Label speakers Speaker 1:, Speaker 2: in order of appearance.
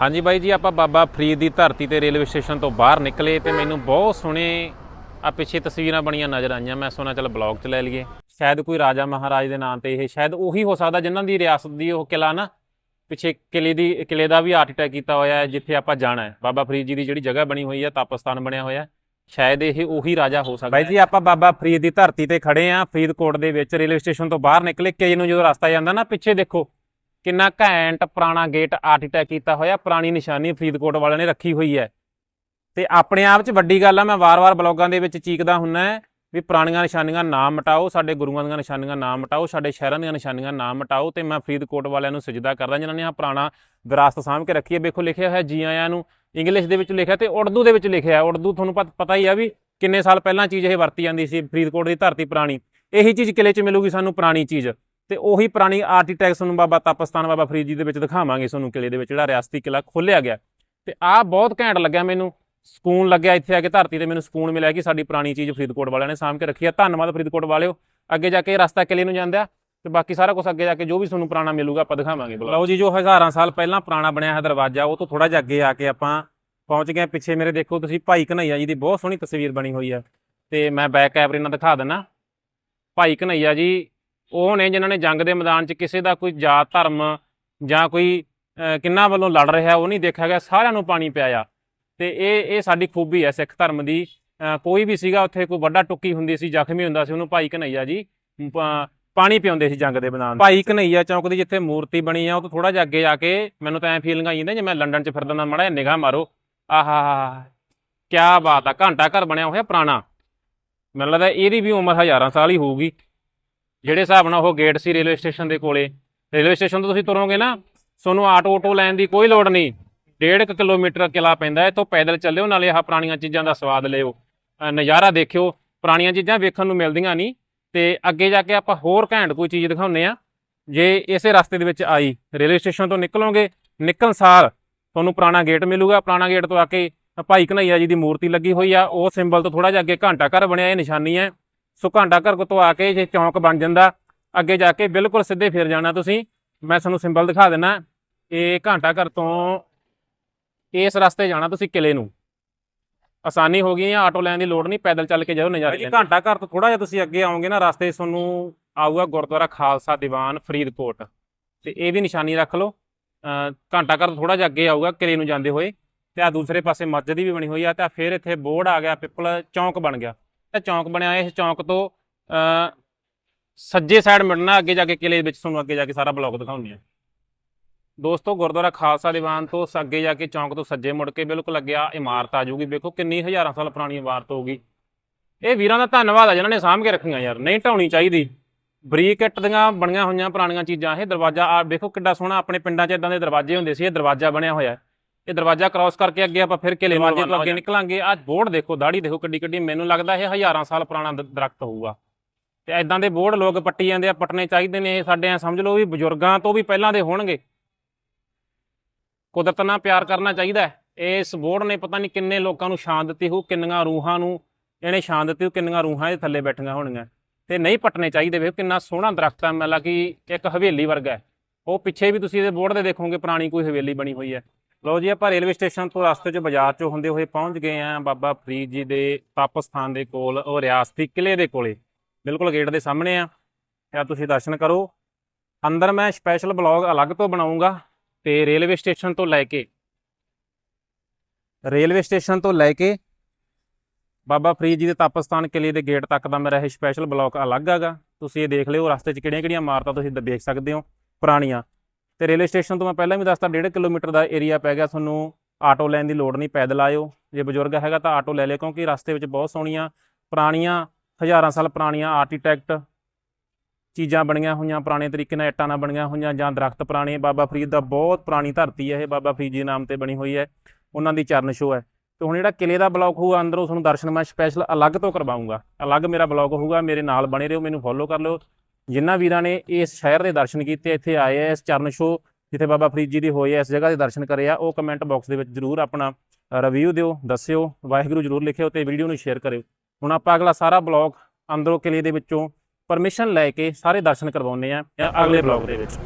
Speaker 1: ਹਾਂਜੀ ਬਾਈ ਜੀ ਆਪਾਂ ਬਾਬਾ ਫਰੀਦ ਦੀ ਧਰਤੀ ਤੇ ਰੇਲਵੇ ਸਟੇਸ਼ਨ ਤੋਂ ਬਾਹਰ ਨਿਕਲੇ ਤੇ ਮੈਨੂੰ ਬਹੁਤ ਸੋਹਣੇ ਆ ਪਿੱਛੇ ਤਸਵੀਰਾਂ ਬਣੀਆਂ ਨਜ਼ਰ ਆਈਆਂ। ਮੈਂ ਸੋਨਾ ਚੱਲ ਬਲੌਗ ਚ ਲੈ ਲਈਏ। ਸ਼ਾਇਦ ਕੋਈ ਰਾਜਾ ਮਹਾਰਾਜ ਦੇ ਨਾਂ ਤੇ ਇਹ ਸ਼ਾਇਦ ਉਹੀ ਹੋ ਸਕਦਾ ਜਿਨ੍ਹਾਂ ਦੀ ਰਿਆਸਤ ਦੀ ਉਹ ਕਿਲਾ ਨਾ ਪਿੱਛੇ ਕਿਲੇ ਦੀ ਕਿਲੇ ਦਾ ਵੀ ਆਰਟ ਅਟੈਕ ਕੀਤਾ ਹੋਇਆ ਹੈ ਜਿੱਥੇ ਆਪਾਂ ਜਾਣਾ ਹੈ। ਬਾਬਾ ਫਰੀਦ ਜੀ ਦੀ ਜਿਹੜੀ ਜਗ੍ਹਾ ਬਣੀ ਹੋਈ ਹੈ ਤਪਸਥਾਨ ਬਣਿਆ ਹੋਇਆ ਹੈ। ਸ਼ਾਇਦ ਇਹ ਉਹੀ ਰਾਜਾ ਹੋ ਸਕਦਾ ਬਾਈ ਜੀ ਆਪਾਂ ਬਾਬਾ ਫਰੀਦ ਦੀ ਧਰਤੀ ਤੇ ਖੜੇ ਆਂ ਫਰੀਦਕੋਟ ਦੇ ਵਿੱਚ ਰੇਲਵੇ ਸਟੇਸ਼ਨ ਤੋਂ ਬਾਹਰ ਨਿਕਲੇ। ਕਿ ਨੂੰ ਜਦੋਂ ਰਸਤਾ ਜਾਂਦਾ ਨਾ ਪਿੱਛੇ ਦੇਖੋ ਕਿੰਨਾ ਘੈਂਟ ਪੁਰਾਣਾ ਗੇਟ ਆਰਟੀਟੈਕ ਕੀਤਾ ਹੋਇਆ, ਪੁਰਾਣੀ ਨਿਸ਼ਾਨੀ ਫਰੀਦਕੋਟ ਵਾਲਿਆਂ ਨੇ ਰੱਖੀ ਹੋਈ ਹੈ। ਤੇ ਆਪਣੇ ਆਪ 'ਚ ਵੱਡੀ ਗੱਲ ਆ, ਮੈਂ ਵਾਰ-ਵਾਰ ਬਲੌਗਾਂ ਦੇ ਵਿੱਚ ਚੀਕਦਾ ਹੁੰਨਾ ਵੀ ਪੁਰਾਣੀਆਂ ਨਿਸ਼ਾਨੀਆਂ ਨਾ ਮਿਟਾਓ, ਸਾਡੇ ਗੁਰੂਆਂ ਦੀਆਂ ਨਿਸ਼ਾਨੀਆਂ ਨਾ ਮਿਟਾਓ, ਸਾਡੇ ਸ਼ਹਿਰਾਂ ਦੀਆਂ ਨਿਸ਼ਾਨੀਆਂ ਨਾ ਮਿਟਾਓ ਤੇ ਮੈਂ ਫਰੀਦਕੋਟ ਵਾਲਿਆਂ ਨੂੰ ਸਜਦਾ ਕਰਦਾ, ਜਿਨ੍ਹਾਂ ਨੇ ਆ ਪੁਰਾਣਾ ਵਿਰਾਸਤ ਸਾਂਭ ਕੇ ਰੱਖੀ ਹੈ। ਵੇਖੋ, ਲਿਖਿਆ ਹੋਇਆ ਜੀ ਆਇਆਂ ਨੂੰ ਇੰਗਲਿਸ਼ ਦੇ ਵਿੱਚ ਲਿਖਿਆ ਤੇ ਉਰਦੂ ਦੇ ਵਿੱਚ ਲਿਖਿਆ। ਉਰਦੂ ਤੁਹਾਨੂੰ ਪਤ- ਪਤਾ ਹੀ ਆ ਵੀ ਕਿੰਨੇ ਸਾਲ ਪਹਿਲਾਂ ਚੀਜ਼ ਇਹ ਵਰਤੀ ਜਾਂਦੀ ਸੀ, ਫਰੀਦਕੋਟ ਦੀ ਧਰਤੀ ਪੁਰਾਣੀ। ਇਹੀ ਚੀਜ਼ ਕਿਲੇ 'ਚ ਮਿਲੂਗੀ ਸਾਨੂੰ ਪੁਰਾਣੀ ਚੀਜ਼। ਤੇ ਉਹੀ ਪੁਰਾਣੀ ਆਰਕੀਟੈਕਟ ਨੂੰ ਬਾਬਾ ਤਪਸਤਾਨ ਬਾਬਾ ਫਰੀਦ ਜੀ ਦੇ ਵਿੱਚ ਦਿਖਾਵਾਂਗੇ ਤੁਹਾਨੂੰ ਕਿਲੇ ਦੇ ਵਿੱਚ ਜਿਹੜਾ ਰਿਆਸਤੀ ਕਿਲਾ ਖੋਲਿਆ ਗਿਆ। ਤੇ ਆਹ ਬਹੁਤ ਘੈਂਟ ਲੱਗਿਆ ਮੈਨੂੰ। ਸਕੂਨ ਲੱਗਿਆ ਇੱਥੇ ਆ ਕੇ ਧਰਤੀ ਤੇ, ਮੈਨੂੰ ਸਕੂਨ ਮਿਲਿਆ ਕਿ ਸਾਡੀ ਪੁਰਾਣੀ ਚੀਜ਼ ਫਰੀਦਕੋਟ ਵਾਲਿਆਂ ਨੇ ਸਾਂਭ ਕੇ ਰੱਖੀ ਆ। ਧੰਨਵਾਦ ਫਰੀਦਕੋਟ ਵਾਲਿਓ। ਅੱਗੇ ਜਾ ਕੇ ਰਸਤਾ ਕਿਲੇ ਨੂੰ ਜਾਂਦਾ ਤੇ ਬਾਕੀ ਸਾਰਾ ਕੁਝ ਅੱਗੇ ਜਾ ਕੇ ਜੋ ਵੀ ਤੁਹਾਨੂੰ ਪੁਰਾਣਾ ਮਿਲੂਗਾ ਆਪਾਂ ਦਿਖਾਵਾਂਗੇ। ਲਓ ਜੀ, ਜੋ ਹਜ਼ਾਰਾਂ ਸਾਲ ਪਹਿਲਾਂ ਪੁਰਾਣਾ ਬਣਿਆ ਹੈ ਦਰਵਾਜ਼ਾ, ਉਹ ਤੋਂ ਥੋੜਾ ਜਿਹਾ ਅੱਗੇ ਆ ਕੇ ਆਪਾਂ ਪਹੁੰਚ ਗਏ ਪਿੱਛੇ ਮੇਰੇ ਦੇਖੋ ਤੁਸੀਂ ਭਾਈ ਕਨਈਆ ਜੀ ਦੀ ਬਹੁਤ ਸੋਹਣੀ ਤਸਵੀਰ ਬਣੀ ਹੋਈ ਆ ਤੇ ਮੈਂ ਬੈਕ ਕੈਮਰੇ ਨਾਲ ਦਿਖਾ ਦਿੰਨਾ। ਭਾਈ ਕਨਈਆ ਜੀ ਉਹ ਨੇ ਜਿਨ੍ਹਾਂ ਨੇ ਜੰਗ ਦੇ ਮੈਦਾਨ 'ਚ ਕਿਸੇ ਦਾ ਕੋਈ ਜਾਤ, ਧਰਮ ਜਾਂ ਕੋਈ ਕਿੰਨਾ ਵੱਲੋਂ ਲੜ ਰਿਹਾ, ਉਹ ਨਹੀਂ ਦੇਖਿਆ ਗਿਆ। ਸਾਰਿਆਂ ਨੂੰ ਪਾਣੀ ਪਿਆਇਆ। ਤੇ ਇਹ ਇਹ ਸਾਡੀ ਖੂਬੀ ਹੈ ਸਿੱਖ ਧਰਮ ਦੀ। ਕੋਈ ਵੀ ਸੀਗਾ, ਉੱਥੇ ਕੋਈ ਵੱਡਾ ਟੁੱਕੀ ਹੁੰਦੀ ਸੀ, ਜ਼ਖਮੀ ਹੁੰਦਾ ਸੀ, ਉਹਨੂੰ ਭਾਈ ਕਨਈਆ ਜੀ ਪਾਣੀ ਪਿਆਉਂਦੇ ਸੀ ਜੰਗ ਦੇ ਮੈਦਾਨ ਭਾਈ ਕਨਈਆ ਚੌਂਕ ਦੀ ਜਿੱਥੇ ਮੂਰਤੀ ਬਣੀ ਆ, ਉਹ ਤੋਂ ਥੋੜਾ ਜਿਹਾ ਅੱਗੇ ਜਾ ਕੇ ਮੈਨੂੰ ਤਾਂ ਐ ਫੀਲਿੰਗ ਆਈ ਜਾਂਦਾ, ਜੇ ਮੈਂ ਲੰਡਨ 'ਚ ਫਿਰਦਾ ਨਾ ਮੜਾ ਨਿਗਾਹ ਮਾਰੋ। ਆਹਾ ਕੀ ਬਾਤ ਆ, ਘੰਟਾ ਘਰ ਬਣਿਆ ਹੋਇਆ ਪੁਰਾਣਾ। ਮੈਨੂੰ ਲੱਗਦਾ ਇਹਦੀ ਵੀ ਉਮਰ ਹਜ਼ਾਰਾਂ ਸਾਲ ਹੀ ਹੋਊਗੀ। ਜਿਹੜੇ ਹਿਸਾਬ ਨਾਲ ਉਹ ਗੇਟ ਸੀ ਰੇਲਵੇ ਸਟੇਸ਼ਨ ਦੇ ਕੋਲੇ ਰੇਲਵੇ ਸਟੇਸ਼ਨ ਤੋਂ ਤੁਸੀਂ ਤੁਰੋਗੇ ਨਾ, ਤੁਹਾਨੂੰ ਆਟੋ ਆਟੋ ਲੈਣ ਦੀ ਕੋਈ ਲੋੜ ਨਹੀਂ। ਡੇਢ ਕੁ ਕਿਲੋਮੀਟਰ ਕਿਲਾ ਪੈਂਦਾ ਹੈ ਤੋਂ ਪੈਦਲ ਚੱਲਿਓ, ਨਾਲੇ ਆਹ ਪੁਰਾਣੀਆਂ ਚੀਜ਼ਾਂ ਦਾ ਸਵਾਦ ਲਿਓ। ਨਜ਼ਾਰਾ ਦੇਖਿਓ, ਪੁਰਾਣੀਆਂ ਚੀਜ਼ਾਂ ਵੇਖਣ ਨੂੰ ਮਿਲਦੀਆਂ ਨਹੀਂ, ਤੇ ਅੱਗੇ ਜਾ ਕੇ ਆਪਾਂ ਹੋਰ ਘੈਂਟ ਕੋਈ ਚੀਜ਼ ਦਿਖਾਉਂਦੇ ਆ ਜੇ ਇਸੇ ਰਸਤੇ ਦੇ ਵਿੱਚ ਆਈ ਰੇਲਵੇ ਸਟੇਸ਼ਨ ਤੋਂ ਨਿਕਲੋਗੇ, ਨਿਕਲਣ ਸਾਰ ਤੁਹਾਨੂੰ ਪੁਰਾਣਾ ਗੇਟ ਮਿਲੂਗਾ। ਪੁਰਾਣਾ ਗੇਟ ਤੋਂ ਆ ਕੇ ਭਾਈ ਕਨਈਆ ਜੀ ਦੀ ਮੂਰਤੀ ਲੱਗੀ ਹੋਈ ਆ, ਉਹ ਸਿੰਬਲ ਤੋਂ ਥੋੜਾ ਜਿਹਾ ਅੱਗੇ ਘੰਟਾ ਘਰ ਬਣਿਆ, ਇਹ ਨਿਸ਼ਾਨੀ ਹੈ। ਸੋ ਘੰਟਾ ਘਰ ਤੋਂ ਆ ਕੇ ਜੇ ਚੌਂਕ ਬਣ ਜਾਂਦਾ ਅੱਗੇ ਜਾ ਕੇ ਬਿਲਕੁਲ ਸਿੱਧੇ ਫਿਰ ਜਾਣਾ ਤੁਸੀਂ। ਮੈਂ ਤੁਹਾਨੂੰ ਸਿੰਬਲ ਦਿਖਾ ਦਿੰਨਾ ਇਹ ਘੰਟਾ ਘਰ ਤੋਂ ਇਸ ਰਸਤੇ ਜਾਣਾ ਤੁਸੀਂ ਕਿਲੇ ਨੂੰ। ਆਸਾਨੀ ਹੋ ਗਈ ਹੈ ਆਟੋ ਲੈਣ ਦੀ ਲੋੜ ਨਹੀਂ ਪੈਦਲ ਚੱਲ ਕੇ ਜਾਓ ਨਜ਼ਾਰੇ ਜੀ ਘੰਟਾ ਘਰ ਤੋਂ ਥੋੜਾ ਜਿਹਾ ਤੁਸੀਂ ਅੱਗੇ ਆਓਗੇ ਨਾ ਰਸਤੇ ਤੁਹਾਨੂੰ ਆਊਗਾ ਗੁਰਦੁਆਰਾ ਖਾਲਸਾ ਦੀਵਾਨ ਫਰੀਦਕੋਟ। ਤੇ ਇਹ ਵੀ ਨਿਸ਼ਾਨੀ ਰੱਖ ਲਓ। ਘੰਟਾ ਘਰ ਤੋਂ ਥੋੜਾ ਜਿਹਾ ਅੱਗੇ ਆਊਗਾ ਕਿਲੇ ਨੂੰ ਜਾਂਦੇ ਹੋਏ। ਤੇ ਆ ਦੂਸਰੇ ਪਾਸੇ ਮਸਜਿਦ ਵੀ ਬਣੀ ਹੋਈ ਆ ਤੇ ਫਿਰ ਇੱਥੇ ਬੋਰਡ ਆ ਗਿਆ ਪਿੱਪਲ ਚੌਂਕ ਬਣ ਗਿਆ। ਤੇ ਚੌਂਕ ਬਣਿਆ ਇਸ ਚੌਂਕ ਤੋਂ ਅ ਸੱਜੇ ਸਾਈਡ ਮਿਲਣਾ, ਅੱਗੇ ਜਾ ਕੇ ਕਿਲੇ ਵਿੱਚ ਤੁਹਾਨੂੰ ਅੱਗੇ ਜਾ ਕੇ ਸਾਰਾ ਬਲੌਗ ਦਿਖਾਉਂਦੇ ਆ ਦੋਸਤੋ, ਗੁਰਦੁਆਰਾ ਖਾਲਸਾ ਦੀਵਾਨ ਤੋਂ ਅੱਗੇ ਜਾ ਕੇ ਚੌਂਕ ਤੋਂ ਸੱਜੇ ਮੁੜ ਕੇ ਬਿਲਕੁਲ ਲੱਗਿਆ ਇਮਾਰਤ ਆ ਜੂਗੀ ਵੇਖੋ ਕਿੰਨੀ ਹਜ਼ਾਰਾਂ ਸਾਲ ਪੁਰਾਣੀ ਇਮਾਰਤ ਹੋਊਗੀ ਇਹ ਵੀਰਾਂ ਦਾ ਧੰਨਵਾਦ ਆ ਜਿਨ੍ਹਾਂ ਨੇ ਸਾਂਭ ਕੇ ਰੱਖੀਆਂ ਯਾਰ, ਨਹੀਂ ਢਾਉਣੀ ਚਾਹੀਦੀ। ਬਰੀਕ ਇੱਟ ਦੀਆਂ ਬਣੀਆਂ ਹੋਈਆਂ ਪੁਰਾਣੀਆਂ ਚੀਜ਼ਾਂ, ਇਹ ਦਰਵਾਜ਼ਾ ਆ, ਵੇਖੋ ਕਿੱਡਾ ਸੋਹਣਾ, ਆਪਣੇ ਪਿੰਡਾਂ 'ਚ ਇਦਾਂ ਦੇ ਦਰਵਾਜ਼ੇ ਹੁੰਦੇ ਸੀ, ਇਹ ਦਰਵਾਜ਼ਾ ਬਣਿਆ ਹੋਇਆ। ਇਹ ਦਰਵਾਜ਼ਾ ਕ੍ਰਾਸ ਕਰਕੇ ਅੱਗੇ ਆਪਾਂ ਫਿਰ ਕਿਲੇ ਦਰਵਾਜ਼ੇ ਤੋਂ ਅੱਗੇ ਨਿਕਲਾਂਗੇ। ਆਹ ਬੋਰਡ ਦੇਖੋ ਦਾੜੀ ਦੇਖੋ ਕਿੱਡੀ ਕਿੱਡੀ ਮੈਨੂੰ ਲੱਗਦਾ ਇਹ ਹਜ਼ਾਰਾਂ ਸਾਲ ਪੁਰਾਣਾ ਦ- ਦਰਖਤ ਹੋਊਗਾ। ਤੇ ਐਦਾਂ ਦੇ ਬੋਰਡ ਲੋਕ ਪੱਟੀ ਜਾਂਦੇ ਆ ਪੱਟਣੇ ਚਾਹੀਦੇ ਨੇ ਇਹ ਸਾਡੇ ਐ ਸਮਝ ਲਓ ਵੀ ਬਜ਼ੁਰਗਾਂ ਤੋਂ ਵੀ ਪਹਿਲਾਂ ਦੇ ਹੋਣਗੇ। ਕੁਦਰਤ ਨਾਲ ਪਿਆਰ ਕਰਨਾ ਚਾਹੀਦਾ। ਇਸ ਬੋਰਡ ਨੇ ਪਤਾ ਨਹੀਂ ਕਿੰਨੇ ਲੋਕਾਂ ਨੂੰ ਸ਼ਾਨ ਦਿੱਤੀ ਹੋ ਕਿੰਨੀਆਂ ਰੂਹਾਂ ਨੂੰ ਇਹਨੇ ਸ਼ਾਨ ਦਿੱਤੀ ਹੋ ਕਿੰਨੀਆਂ ਰੂਹਾਂ ਇਹ ਥੱਲੇ ਬੈਠੀਆਂ ਹੋਣਗੀਆਂ। ਤੇ ਨਹੀਂ ਪੱਟਣੇ ਚਾਹੀਦੇ ਵੇਖੋ ਕਿੰਨਾ ਸੋਹਣਾ ਦਰਖਤ ਹੈ। ਮਤਲਬ ਕਿ ਇੱਕ ਹਵੇਲੀ ਵਰਗਾ ਉਹ ਪਿੱਛੇ ਵੀ ਤੁਸੀਂ ਇਹਦੇ ਬੋਰਡ ਦੇ ਦੇਖੋਗੇ ਪੁਰਾਣੀ ਕੋਈ ਹਵੇਲੀ ਬਣੀ ਹੋਈ ਹੈ। ਲਓ ਜੀ, ਆਪਾਂ ਰੇਲਵੇ ਸਟੇਸ਼ਨ ਤੋਂ ਰਸਤੇ 'ਚ ਬਾਜ਼ਾਰ 'ਚੋਂ ਹੁੰਦੇ ਹੋਏ ਪਹੁੰਚ ਗਏ ਆਂ ਬਾਬਾ ਫਰੀਦ ਜੀ ਦੇ ਤਪ ਸਥਾਨ ਦੇ ਕੋਲ, ਉਹ ਰਿਆਸਤੀ ਕਿਲੇ ਦੇ ਕੋਲੇ। ਬਿਲਕੁਲ ਗੇਟ ਦੇ ਸਾਹਮਣੇ ਆ। ਜਾਂ ਤੁਸੀਂ ਦਰਸ਼ਨ ਕਰੋ। ਅੰਦਰ ਮੈਂ ਸਪੈਸ਼ਲ ਬਲੌਗ ਅਲੱਗ ਤੋਂ ਬਣਾਉਂਗਾ ਤੇ ਰੇਲਵੇ ਸਟੇਸ਼ਨ ਤੋਂ ਲੈ ਕੇ, ਰੇਲਵੇ ਸਟੇਸ਼ਨ ਤੋਂ ਲੈ ਕੇ ਬਾਬਾ ਫਰੀਦ ਜੀ ਦੇ ਤਪ ਸਥਾਨ ਕਿਲੇ ਦੇ ਗੇਟ ਤੱਕ ਦਾ ਮੇਰਾ ਇਹ ਸਪੈਸ਼ਲ ਬਲੌਗ ਅਲੱਗ ਹੈਗਾ। ਤੁਸੀਂ ਇਹ ਦੇਖ ਲਿਓ, ਰਸਤੇ 'ਚ ਕਿਹੜੀਆਂ-ਕਿਹੜੀਆਂ ਇਮਾਰਤਾਂ ਤੁਸੀਂ ਦੇਖ ਸਕਦੇ ਹੋ, ਪੁਰਾਣੀਆਂ। ਤੇ ਰੇਲਵੇ ਸਟੇਸ਼ਨ ਤੋਂ ਮੈਂ ਪਹਿਲਾਂ ਵੀ ਦੱਸਤਾ 1.5 ਕਿਲੋਮੀਟਰ ਦਾ ਏਰੀਆ ਪੈ ਗਿਆ ਤੁਹਾਨੂੰ, ਆਟੋ ਲੈਣ ਦੀ ਲੋੜ ਨਹੀਂ, ਪੈਦਲ ਆਇਓ। ਜੇ ਬਜ਼ੁਰਗ ਹੈਗਾ ਤਾਂ ਆਟੋ ਲੈ ਲਿਓ, ਕਿਉਂਕਿ ਰਸਤੇ ਵਿੱਚ ਬਹੁਤ ਸੋਹਣੀਆਂ ਪੁਰਾਣੀਆਂ, ਹਜ਼ਾਰਾਂ ਸਾਲ ਪੁਰਾਣੀਆਂ ਆਰਕੀਟੈਕਟ ਚੀਜ਼ਾਂ ਬਣੀਆਂ ਹੋਈਆਂ, ਪੁਰਾਣੇ ਤਰੀਕੇ ਨਾਲ ਇੱਟਾਂ ਨਾਲ ਬਣੀਆਂ ਹੋਈਆਂ, ਜਾਂ ਦਰਖਤ ਪੁਰਾਣੇ, ਬਾਬਾ ਫਰੀਦ ਦਾ ਬਹੁਤ ਪੁਰਾਣੀ ਧਰਤੀ ਹੈ ਇਹ, ਬਾਬਾ ਫਰੀਦ ਜੀ ਨਾਮ ਤੇ ਬਣੀ ਹੋਈ ਹੈ, ਉਹਨਾਂ ਦੀ ਚਰਨ ਛੋਹ ਹੈ। ਤੇ ਹੁਣ ਜਿਹੜਾ ਕਿਲੇ ਦਾ ਬਲੌਗ ਹੋਊਗਾ, ਅੰਦਰੋਂ ਤੁਹਾਨੂੰ ਦਰਸ਼ਨ ਮੈਂ ਸਪੈਸ਼ਲ ਅਲੱਗ ਤੋਂ ਕਰਵਾਉਂਗਾ ਅਲੱਗ ਮੇਰਾ ਬਲੌਗ ਹੋਊਗਾ, ਮੇਰੇ ਨਾਲ ਬਣੇ ਰਹੋ, ਮੈਨੂੰ ਫੋਲੋ ਕਰ ਲਿਓ ਜਿਨ੍ਹਾਂ ਵੀਰਾਂ ਨੇ ਇਸ ਸ਼ਹਿਰ ਦੇ ਦਰਸ਼ਨ ਕੀਤੇ, ਇੱਥੇ ਆਏ ਆ, ਇਸ ਚਰਨ ਛੋਹ ਜਿੱਥੇ ਬਾਬਾ ਫਰੀਦ ਜੀ ਦੀ ਹੋਈ ਹੈ ਇਸ ਜਗ੍ਹਾ ਦੇ ਦਰਸ਼ਨ ਕਰੇ ਆ, ਉਹ ਕਮੈਂਟ ਬਾਕਸ ਦੇ ਵਿੱਚ ਜਰੂਰ ਆਪਣਾ ਰਿਵਿਊ ਦਿਓ, ਦੱਸਿਓ, ਵਾਹਿਗੁਰੂ ਜਰੂਰ ਲਿਖਿਓ ਤੇ ਵੀਡੀਓ ਨੂੰ ਸ਼ੇਅਰ ਕਰਿਓ। ਹੁਣ ਆਪਾਂ ਅਗਲਾ ਸਾਰਾ ਬਲੌਗ ਅੰਦਰੋਂ ਕਿਲੇ ਦੇ ਵਿੱਚੋਂ ਪਰਮਿਸ਼ਨ ਲੈ ਕੇ ਸਾਰੇ ਦਰਸ਼ਨ ਕਰਵਾਉਨੇ ਆ, ਅਗਲੇ ਬਲੌਗ ਦੇ ਵਿੱਚ।